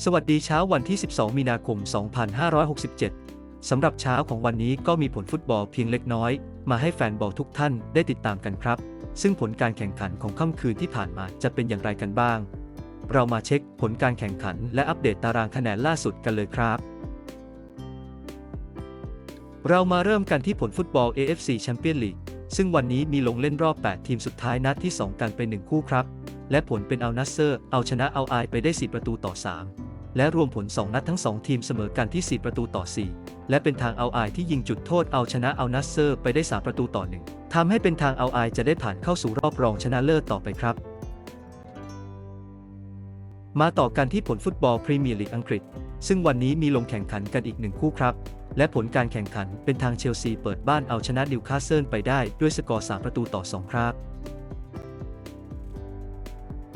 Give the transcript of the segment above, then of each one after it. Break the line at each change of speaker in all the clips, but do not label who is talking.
สวัสดีเช้าวันที่ 12 มีนาคม 2567 สำหรับเช้าของวันนี้ก็มีผลฟุตบอลเพียงเล็กน้อย มาให้แฟนบอลทุกท่านได้ติดตามกันครับ ซึ่งผลการแข่งขันของค่ำคืนที่ผ่านมาจะเป็นอย่างไรกันบ้าง เรามาเช็คผลการแข่งขันและอัปเดตตารางคะแนนล่าสุดกันเลยครับ เรามาเริ่มกันที่ผลฟุตบอล AFC Champions League ซึ่งวันนี้มีลงเล่นรอบ 8 ทีมสุดท้ายนัดที่ 2 กันไป 1 คู่ครับ และผลเป็นเอานัสเซอร์ เอาชนะเอาไอไปได้ 4 ประตูต่อ 3 และรวมผล 2 นัดทั้ง 2 ทีมเสมอกันที่ 4 ประตูต่อ 4 และเป็นทางเอาไอที่ยิงจุดโทษเอาชนะเอานัสเซอร์ไปได้ 3 ประตูต่อ 1ทำให้เป็นทางเอาไอจะได้ผ่านเข้าสู่รอบรองชนะเลิศต่อไปครับ มาต่อกันที่ผลฟุตบอลพรีเมียร์ลีกอังกฤษ ซึ่งวันนี้มีลงแข่งขันกันอีกหนึ่งคู่ครับ และผลการแข่งขันเป็นทางเชลซีเปิดบ้านเอาชนะนิวคาสเซิลไปได้ด้วยสกอร์ 3 ประตูต่อ 2 ครับ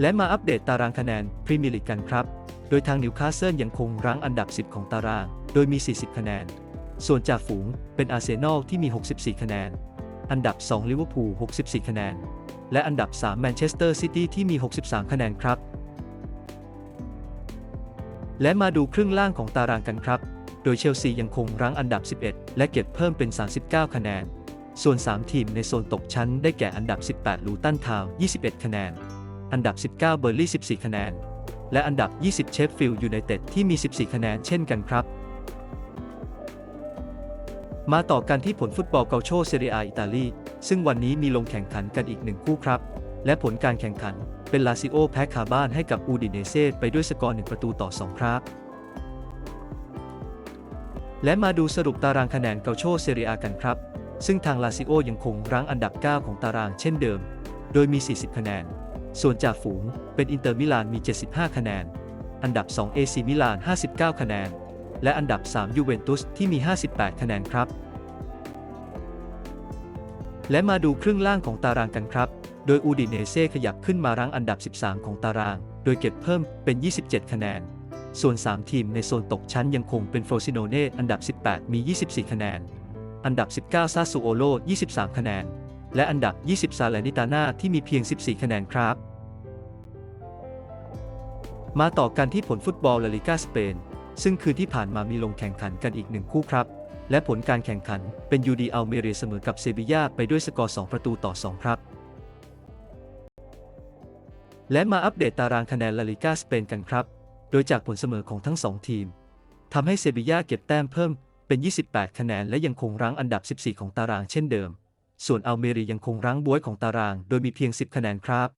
และมาอัปเดตตารางคะแนนพรีเมียร์ลีกกันครับ โดยทางนิวคาสเซิลยังคงรั้งอันดับ 10 ของตาราง โดยมี 40 คะแนน ส่วนจากฝูงเป็นอาร์เซนอลที่มี 64 คะแนน อันดับ 2 ลิเวอร์พูล 64 คะแนน และอันดับ 3 แมนเชสเตอร์ซิตี้ที่มี 63 คะแนนครับ และมาดูครึ่งล่างของตารางกันครับ โดยเชลซียังคงรั้งอันดับ 11 และเก็บเพิ่มเป็น 39 คะแนน ส่วน 3 ทีมในโซนตกชั้นได้แก่อันดับ 18 ลูตันทาวน์ 21 คะแนน อันดับ 19 เบอร์ลี่ 14 คะแนน และอันดับ 20 เชฟฟิลด์ยูไนเต็ดที่มี 14 คะแนนเช่นกันครับ มาต่อกันที่ผลฟุตบอลเกาโชเซเรียอิตาลี ซึ่งวันนี้มีลงแข่งขันกันอีกหนึ่งคู่ครับ และผลการแข่งขันเป็นลาซิโอแพ้คาบ้านให้กับอูดิเนเซ่ไปด้วยสกอร์ 1 ประตูต่อ 2 ครับ และมาดูสรุปตารางคะแนนเกาโชเซเรียกันครับ ซึ่งทางลาซิโอยังคงรั้งอันดับ 9 ของตารางเช่นเดิม โดยมี 40 คะแนน ส่วนจากฝูงเป็นอินเตอร์มิลานมี 75 คะแนน อันดับ 2 เอซีมิลาน 59 คะแนน และอันดับ 3 ยูเวนตุสที่มี 58 คะแนนครับ และมาดูครึ่งล่างของตารางกันครับ โดยอูดิเนเซ่ขยับขึ้นมารั้งอันดับ 13 ของตาราง โดยเก็บเพิ่มเป็น 27 คะแนน ส่วน 3 ทีมในโซนตกชั้นยังคงเป็นโฟรซิโนเน่อันดับ 18 มี 24 คะแนน อันดับ 19 ซาซูโอโล 23 คะแนนและอันดับ 20 ซาเลนิตาน่าที่มีเพียง 14 คะแนนครับ มาต่อกันที่ผลฟุตบอลลาลิกาสเปน ซึ่งคืนที่ผ่านมามีลงแข่งขันกันอีกหนึ่งคู่ครับ และผลการแข่งขันเป็นยูดีอัลเมเรเสมอกับเซบียาไปด้วยสกอร์ 2 ประตูต่อ 2 ครับ และมาอัปเดตตารางคะแนนลาลิกาสเปนกันครับ โดยจากผลเสมอของทั้ง 2 ทีมทำให้เซบียาเก็บแต้มเพิ่มเป็น 28 คะแนนและยังคงรั้งอันดับ 14 ของตารางเช่นเดิม ส่วนอัลเมรียังคงรั้งบ้วยของตาราง โดยมีเพียง 10 คะแนนครับ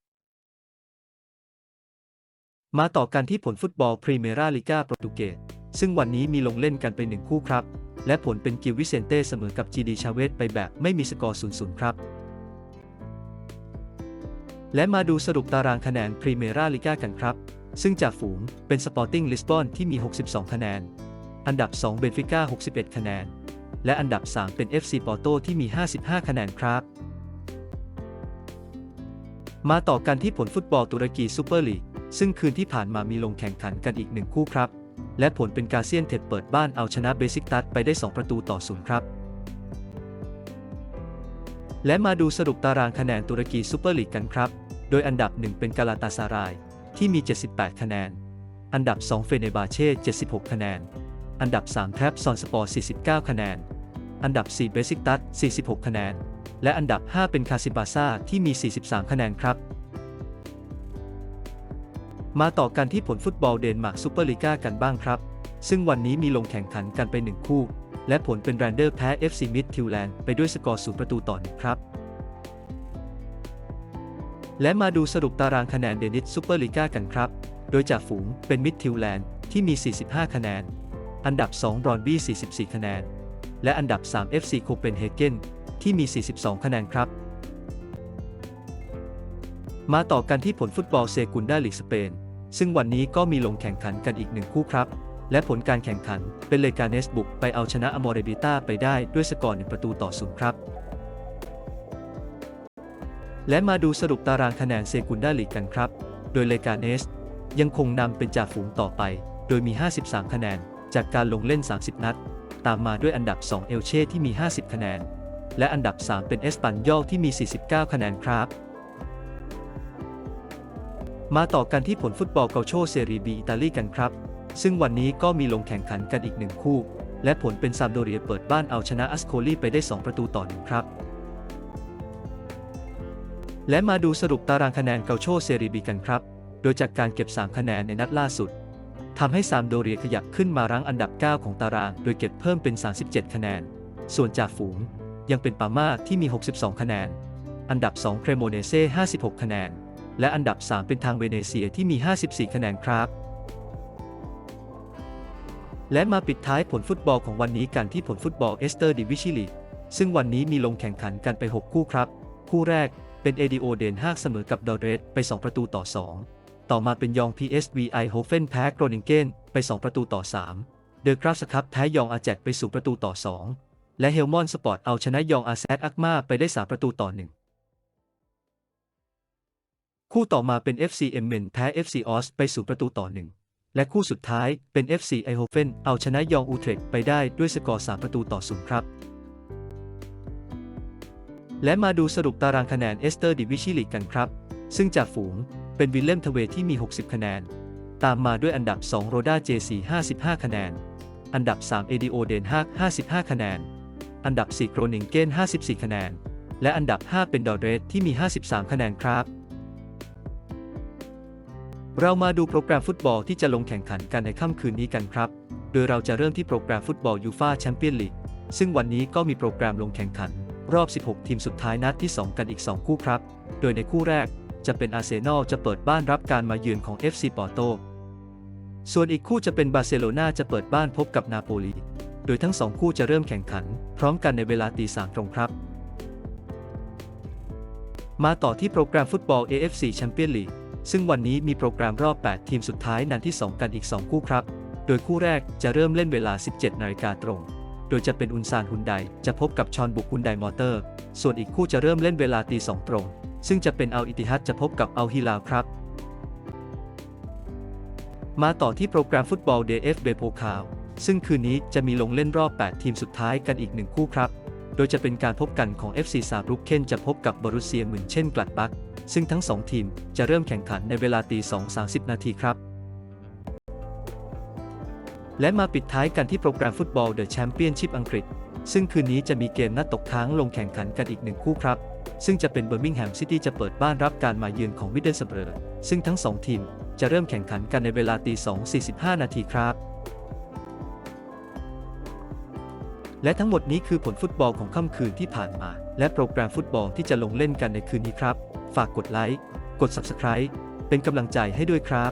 มาต่อกันที่ผลฟุตบอลพรีเมราลิกาโปรตุเกสซึ่งวันนี้มีลงเล่นกันไปหนึ่งคู่ครับ และผลเป็นกิลวิเซนเต้เสมอกับจีดีชาเวสไปแบบไม่มีสกอร์ 0-0 ครับ และมาดูสรุปตารางคะแนนพรีเมราลิกากันครับ ซึ่งจากฝูงเป็นสปอร์ติ้งลิสบอนที่มี 62 คะแนน อันดับ 2 เบนฟิก้า 61 คะแนน และอันดับ 3 เป็น FC ปอร์โตที่มี 55 คะแนนครับ มาต่อกันที่ผลฟุตบอลตุรกีซูเปอร์ลีก ซึ่งคืนที่ผ่านมามีลงแข่งขันกันอีกหนึ่งคู่ครับ และผลเป็นกาเซียนเท็ดเปิดบ้านเอาชนะเบซิกตัสไปได้ 2 ประตูต่อศูนย์ครับ และมาดูสรุปตารางคะแนนตุรกีซูเปอร์ลีกกันครับ โดยอันดับ 1 เป็นกาลาตาซาราย ที่มี 78 คะแนน อันดับ 2 เฟเนบาเช่ 76 คะแนน อันดับ 3 แทบซอนสปอร์ 49 คะแนน อันดับ 4 เบซิกตัส 46 คะแนน และอันดับ 5 เป็นคาซิบาซาที่มี 43 คะแนนครับ มาต่อกันที่ผลฟุตบอลเดนมาร์กซูเปอร์ลีกากันบ้างครับ ซึ่งวันนี้มีลงแข่งขันกันไปหนึ่งคู่ และผลเป็นแรนเดอร์แพ้ FC มิดทิวแลนด์ไปด้วยสกอร์0ประตูต่อหนึ่งครับ และมาดูสรุปตารางคะแนนเดนิสซูเปอร์ลีกากันครับ โดยจากฝูงเป็นมิดทิวแลนด์ที่มี 45 คะแนน อันดับ 2 รอนบี้ 44 คะแนน และอันดับ 3 FC โคเปนเฮเกนที่มี 42 คะแนนครับ มาต่อกันที่ผลฟุตบอลเซกุนดาลีกสเปน ซึ่งวันนี้ก็มีลงแข่งขันกันอีกหนึ่งคู่ครับ และผลการแข่งขันเป็นเลกาเนสบุกไปเอาชนะอมอเรบิต้าไปได้ด้วยสกอร์หนึ่งประตูต่อศูนย์ครับ และมาดูสรุปตารางคะแนนเซกุนด้าลีกกันครับ โดยเลกาเนสยังคงนำเป็นจ่าฝูงต่อไป โดยมี 53 คะแนน จากการลงเล่น 30 นัด ตามมาด้วยอันดับ 2 เอลเช่ที่มี 50 คะแนน และอันดับ 3 เป็นเอสปันยอลที่มี 49 คะแนนครับ มาต่อกันที่ผลฟุตบอลเกาโชเซรีบีอิตาลีกันครับ ซึ่งวันนี้ก็มีลงแข่งขันกันอีกหนึ่งคู่ และผลเป็นซามโดเรียเปิดบ้านเอาชนะอัสโคลีไปได้ 2 ประตูต่อหนึ่งครับ และมาดูสรุปตารางคะแนนเกาโชเซรีบีกันครับ โดยจากการเก็บ 3 คะแนนในนัดล่าสุดทำให้ซามโดเรียขยับขึ้นมารั้งอันดับ 9 ของตาราง โดยเก็บเพิ่มเป็น 37 คะแนน ส่วนจากฝูงยังเป็นปาม่าที่มี 62 คะแนน อันดับ 2 เครโมเนเซ่ 56 คะแนน และอันดับ 3 เป็นทางเวเนเซียที่มี 54 คะแนนครับ และมาปิดท้ายผลฟุตบอลของวันนี้กันที่ผลฟุตบอลเอสเตอร์ดิวิชิลีซึ่งวันนี้มีลงแข่งขันกันไป 6 คู่ครับ คู่แรกเป็นเอดิโอเดนฮากเสมอกับดอเรสไป 2 ประตูต่อ 2 ต่อมาเป็นยอง PSV ไอโฮเฟนแพ้โกรนิงเกนไป 2 ประตูต่อ 3 เดอะกราฟสครับแพ้ยองอาแจกไปสู่ประตูต่อ 2 และเฮลมอนสปอร์ตเอาชนะยองอาแซดอักมาไปได้ 3 ประตูต่อ 1 คู่ต่อมาเป็น FC เอมเมนแพ้ FC ออสไปสู่ประตูต่อ1และคู่สุดท้ายเป็น FC ไอโฮเฟนเอาชนะยองอูเทรกไปได้ด้วยสกอร์ 3 ประตูต่อ0ครับ และมาดูสรุปตารางคะแนนเอสเตอร์ดิวิชิลีกกันครับ ซึ่งจากฝูงเป็นวิลเลมทเวที่มี 60 คะแนน ตามมาด้วยอันดับ 2 โรด้าเจซี55 คะแนน อันดับ 3 เอดิโอเดนฮาก55 คะแนน อันดับ 4โกรนิงเกน54 คะแนน และอันดับ 5 เป็นดอเรสที่มี 53 คะแนนครับ เรามาดูโปรแกรมฟุตบอลที่จะลงแข่งขันกันในค่ำคืนนี้กันครับ โดยเราจะเริ่มที่โปรแกรมฟุตบอลยูฟาแชมเปี้ยนลีก ซึ่งวันนี้ก็มีโปรแกรมลงแข่งขัน รอบ 16 ทีมสุดท้ายนัดที่ 2 กันอีก 2 คู่ครับ โดยในคู่แรกจะเป็นอาร์เซนอลจะเปิดบ้านรับการมาเยือนของ FC ปอร์โต ส่วนอีกคู่จะเป็นบาร์เซโลนาจะเปิดบ้านพบกับนาโปลี โดยทั้งสองคู่จะเริ่มแข่งขัน พร้อมกันในเวลาตีสามตรงครับ มาต่อที่โปรแกรมฟุตบอล AFC แชมเปี้ยนลีก ซึ่งวันนี้มีโปรแกรมรอบ 8 ทีมสุดท้ายนัดที่ 2 กันอีก 2 คู่ครับ โดยคู่แรกจะเริ่มเล่นเวลา 17 นาฬิกาตรง โดยจะเป็นอุนซานฮุนไดจะพบกับชอนบุกฮุนไดมอเตอร์ ส่วนอีกคู่จะเริ่มเล่นเวลาตีสองตรง ซึ่งจะเป็นอัลอิติฮัดจะพบกับอัลฮิลาครับ มาต่อที่โปรแกรมฟุตบอล DF เบโพคาวซึ่งคืนนี้จะมีลงเล่นรอบ 8 ทีมสุดท้ายกันอีกหนึ่งคู่ครับ โดยจะเป็นการพบกันของ FC ซาบรุกเคนจะพบกับบรุเซียเหมือนเช่นกลัดบัก ซึ่งทั้ง2ทีมจะเริ่มแข่งขันในเวลาตี2 30 นาทีครับ และมาปิดท้ายกันที่โปรแกรมฟุตบอลเดอะแชมเปี้ยนชิพอังกฤษ ซึ่งคืนนี้จะมีเกมนัดตกค้างลงแข่งขันกันอีกหนึ่งคู่ครับ ซึ่งจะเป็นเบอร์มิงแฮมซิตี้จะเปิดบ้านรับการมาเยือนของมิดเดิลสเบอร์ซึ่งทั้ง2ทีมจะเริ่มแข่งขันกันในเวลาตี2 45 นาทีครับและทั้งหมดนี้คือผลฟุตบอลของค่ำคืนที่ผ่านมา และโปรแกรมฟุตบอลที่จะลงเล่นกันในคืนนี้ครับ ฝากกดไลค์ กด Subscribe เป็นกำลังใจให้ด้วยครับ